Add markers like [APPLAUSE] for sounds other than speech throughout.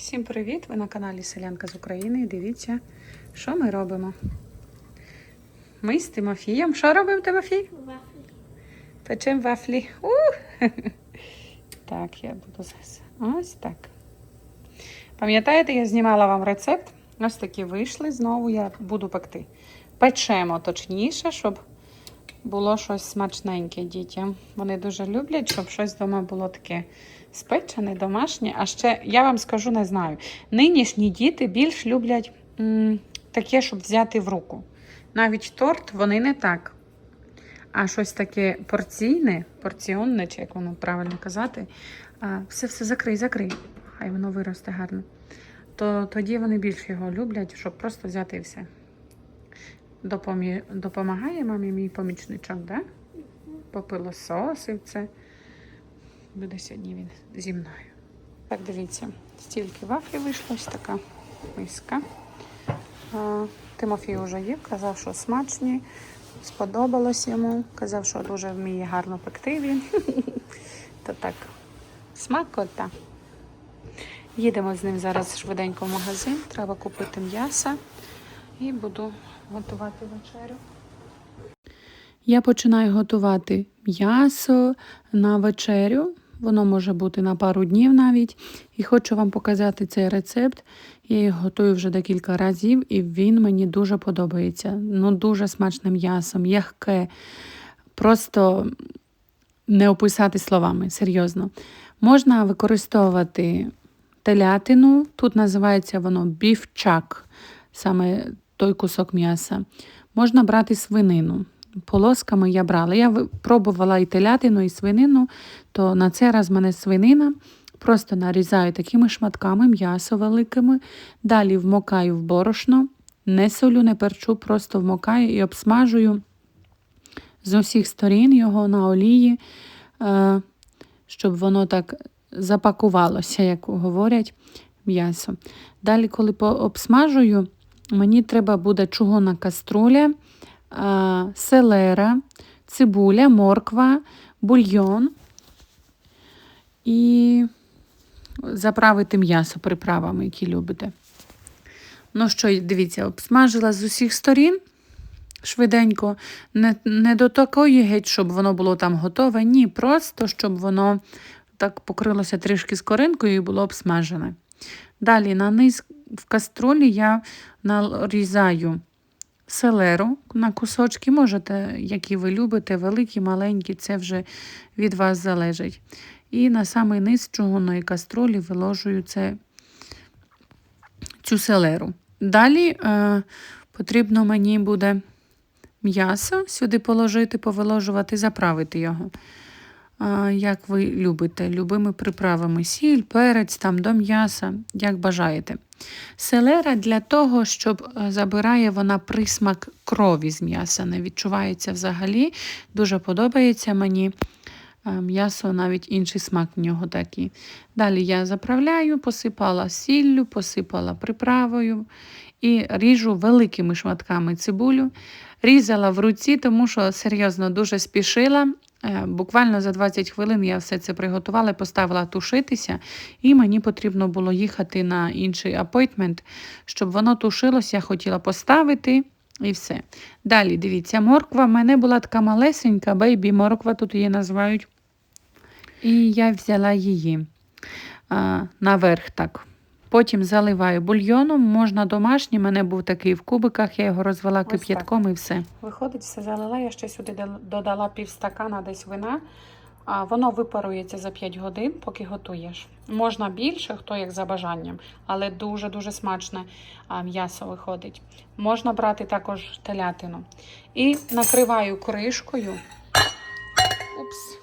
Всім привіт! Ви на каналі Селянка з України. І дивіться, що ми робимо. Ми з Тимофієм. Що робив Тимофій? Вафлі. Печемо вафлі. У! [LAUGHS] Так, я буду зараз. Ось так. Пам'ятаєте, я знімала вам рецепт. Ось такі вийшли. Знову я буду пекти. Печемо точніше, щоб було щось смачненьке дітям. Вони дуже люблять, щоб щось вдома було таке спечене, домашнє. А ще я вам скажу, не знаю. Нинішні діти більш люблять м, таке, щоб взяти в руку. Навіть торт вони не так. А щось таке порційне, порціонне, чи як воно правильно казати, все все закрий, закрий. Хай воно виросте гарно. То тоді вони більше його люблять, щоб просто взяти і все. Допомі... Допомагає мамі мій помічничок, да? Попилососив це. Буде сьогодні він зі мною. Так, дивіться, стільки вафлі вийшло, ось така миска. Тимофій вже їв, казав, що смачні, сподобалось йому. Казав, що дуже вміє гарно пекти він. [LAUGHS] То так, смакота. Їдемо з ним зараз швиденько в магазин. Треба купити м'яса і буду готувати вечерю. Я починаю готувати м'ясо на вечерю. Воно може бути на пару днів навіть. І хочу вам показати цей рецепт. Я його готую вже декілька разів, і він мені дуже подобається. Ну, дуже смачне м'ясо, м'яке. Просто не описати словами, серйозно. Можна використовувати телятину. Тут називається воно бівчак, саме той кусок м'яса. Можна брати свинину. Полосками я брала. Я пробувала і телятину, і свинину, то на цей раз в мене свинина. Просто нарізаю такими шматками м'ясо великими. Далі вмокаю в борошно, не солю, не перчу, просто вмокаю і обсмажую з усіх сторін його на олії, е, щоб воно так запакувалося, як говорять, м'ясо. Далі, коли обсмажую, мені треба буде чугунна каструля, селера, цибуля, морква, бульйон і заправити м'ясо приправами, які любите. Ну що, дивіться, обсмажила з усіх сторін швиденько. Не, не до такої геть, щоб воно було там готове. Ні, просто щоб воно так покрилося трішки скоринкою і було обсмажене. Далі на низ в каструлі я нарізаю селеру на кусочки. Можете, які ви любите, великі, маленькі, це вже від вас залежить. І на самий низ чугунної каструлі виложую це, цю селеру. Далі е, потрібно мені буде м'ясо сюди положити, повиложувати, заправити його. Як ви любите, любими приправами сіль, перець там до м'яса, як бажаєте. Селера для того, щоб е, забирає вона присмак крові з м'яса. Не відчувається взагалі. Дуже подобається мені м'ясо, навіть інший смак в нього такий. Далі я заправляю, посипала сіллю, посипала приправою і ріжу великими шматками цибулю. Різала в руці, тому що серйозно дуже спішила. Е, Буквально за 20 хвилин я все це приготувала, поставила тушитися, і мені потрібно було їхати на інший апойтмент, щоб воно тушилось, я хотіла поставити і все. Далі, дивіться, морква в мене була така малесенька, бейбі морква, тут її називають. І я взяла її а, наверх так. Потім заливаю бульйоном, можна домашній, в мене був такий в кубиках, я його розвела кип'ятком і все. Виходить, все залила. Я ще сюди додала півстакана десь вина. Воно випарується за 5 годин, поки готуєш. Можна більше, хто як за бажанням, але дуже-дуже смачне м'ясо виходить. Можна брати також телятину. І накриваю кришкою. Упс.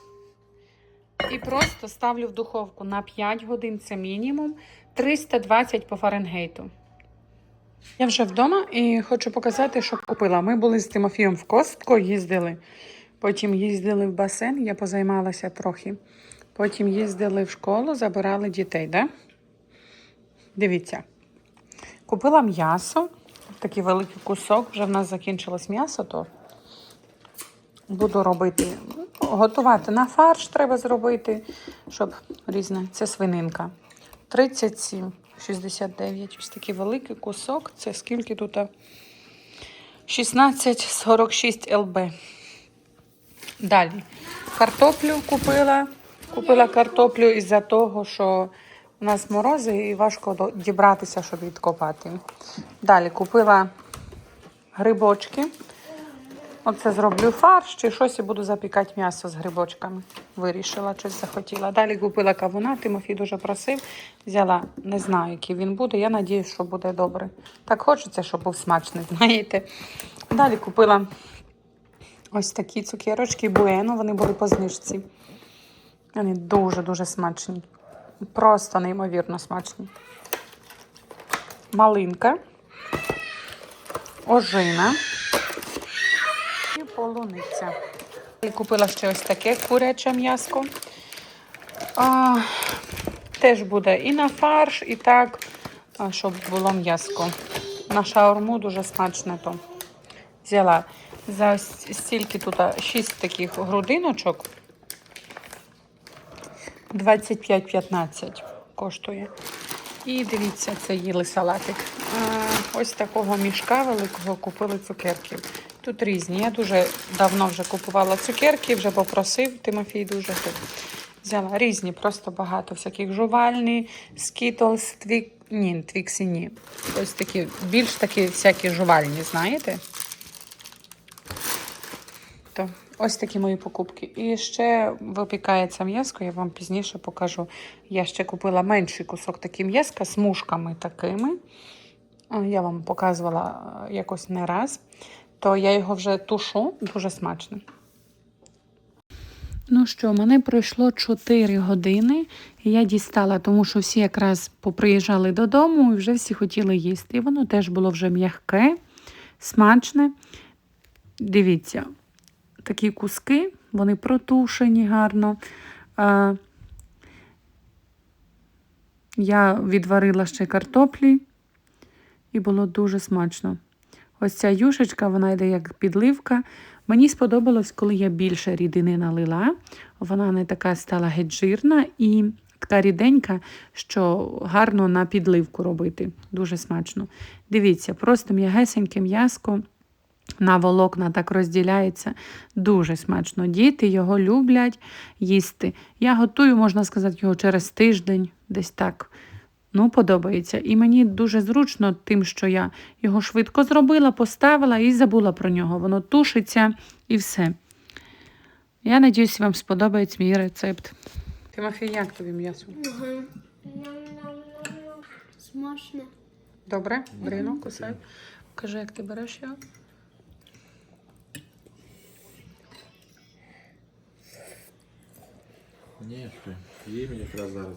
І просто ставлю в духовку на 5 годин, це мінімум, 320 по Фаренгейту. Я вже вдома і хочу показати, що купила. Ми були з Тимофієм в Костко, їздили. Потім їздили в басейн, я позаймалася трохи. Потім їздили в школу, забирали дітей. Да? Дивіться. Купила м'ясо, такий великий кусок. Вже в нас закінчилось м'ясо, то буду робити. Готувати на фарш треба зробити, щоб різне. Це свининка. 37 69. Ось такий великий кусок. Це скільки тут? 16,46 ЛБ. Далі. Картоплю купила. Купила картоплю із-за того, що у нас морози і важко дібратися, щоб відкопати. Далі купила грибочки. Оце зроблю фарш чи щось і буду запікати м'ясо з грибочками. Вирішила, щось захотіла. Далі купила кавуна, Тимофій дуже просив. Взяла, не знаю, який він буде. Я надіюсь, що буде добре. Так хочеться, щоб був смачний, [LAUGHS] знаєте. Далі купила ось такі цукерочки Буено, вони були по знижці. Вони дуже-дуже смачні. Просто неймовірно смачні. Малинка, ожина і полуниця. І купила ще ось таке куряче м'яско. Теж буде і на фарш, і так, щоб було м'яско. На шаурму дуже смачне то. Взяла за стільки тут 6 таких грудиночок. 25-15 коштує. І дивіться, це їли салатик. Ось такого мішка великого купили цукерків. Тут різні. Я дуже давно вже купувала цукерки, вже попросив Тимофій дуже. Взяла різні, просто багато всяких жувальні, скітлс, твік... ні, твіксі ні. Ось такі, більш такі всякі жувальні, знаєте? То ось такі мої покупки. І ще випікається м'яско, я вам пізніше покажу. Я ще купила менший кусок такий м'яска з мушками такими. Я вам показувала е, якось не раз. То я його вже тушу, дуже смачно. Ну що, мене пройшло 4 години, я дістала, тому що всі якраз поприїжджали додому і вже всі хотіли їсти. І воно теж було вже м'яке, смачне. Дивіться, такі куски, вони протушені гарно. Я відварила ще картоплі, і було дуже смачно. Ось ця юшечка, вона йде як підливка. Мені сподобалось, коли я більше рідини налила. Вона не така стала геть жирна і така ріденька, що гарно на підливку робити. Дуже смачно. Дивіться, просто м'ягесеньке м'яско на волокна так розділяється. Дуже смачно. Діти його люблять їсти. Я готую, можна сказати, його через тиждень, десь так. Ну, подобається. І мені дуже зручно тим, що я його швидко зробила, поставила і забула про нього. Воно тушиться і все. Я надіюсь, вам сподобається мій рецепт. Тимофій, як тобі м'ясо? Ага. Смачно. Добре? Брину, кусай. Кажи, як ти береш його? Ні, що мені якраз зараз.